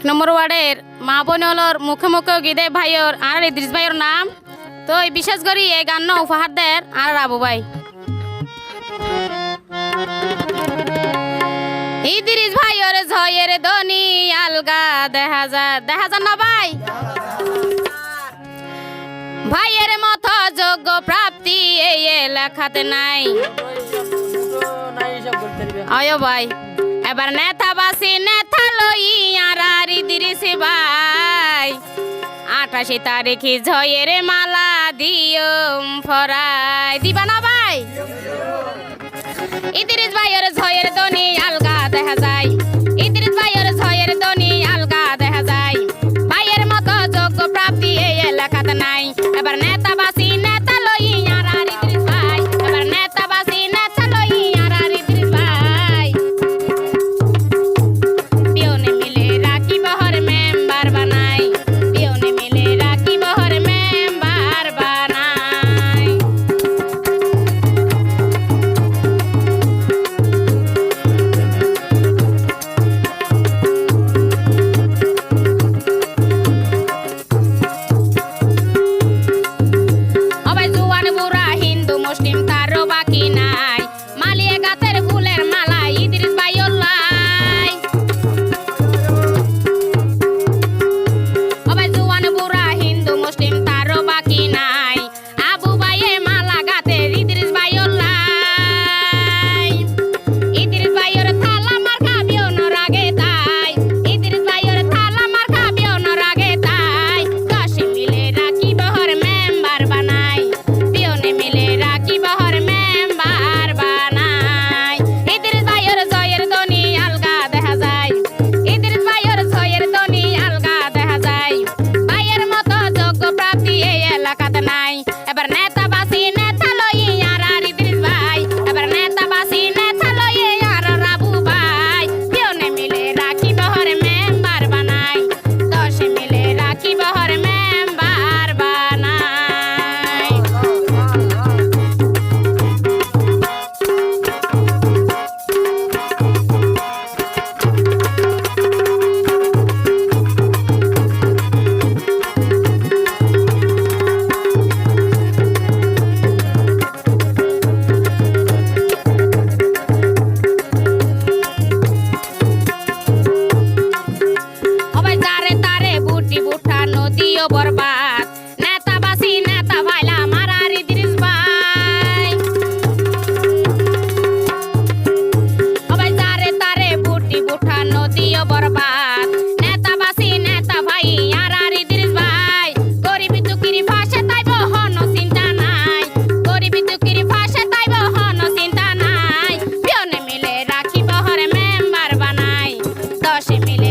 এক নম্বর ওয়ার্ডের মা বোনলর মুখে মুখে গিদে ভাইয়র আর ইদ্রিস ভাইয়ের নাম। তো এই বিশেষ করে এই গান উপহার দেয় আর আবু ভাই। ইদ্রিস ভাইয়ের ঝয়ের দনি আলগা দেখা যায়। দেখা যায় না ভাই? ভাইয়ের মতো যোগ্য প্রাপ্তি এই লেখাতে নাই। আয়ো ভাই এবার নেতা বাসি নেতা ভাই আঠাশি তারিখে ঝয়ের মালা দিও ফরাই। দিবা না ভাই? ইদ্রিস ভাইয়ের ঝয়ের দনি আলগা দেখা যায়। ইদ্রিস ভাইয়ের ঝয়ের দনি নদীও বরবাদ। নেতা বাসি নেতা ভাইলা মারার ইদ্রিস ভাই। সবাই যারে তারে বুটি বুঠা নদীও বরবাদ। নেতা বাসি নেতা ভাই আর আর ইদ্রিস ভাই। গরিবি দুকিরি ভাষা তাই বহন চিন্তা নাই। গরিবি দুকিরি ভাষা তাই বহন চিন্তা নাই। পিয়নে মিলে রাখি বহরে মেম্বার মিলে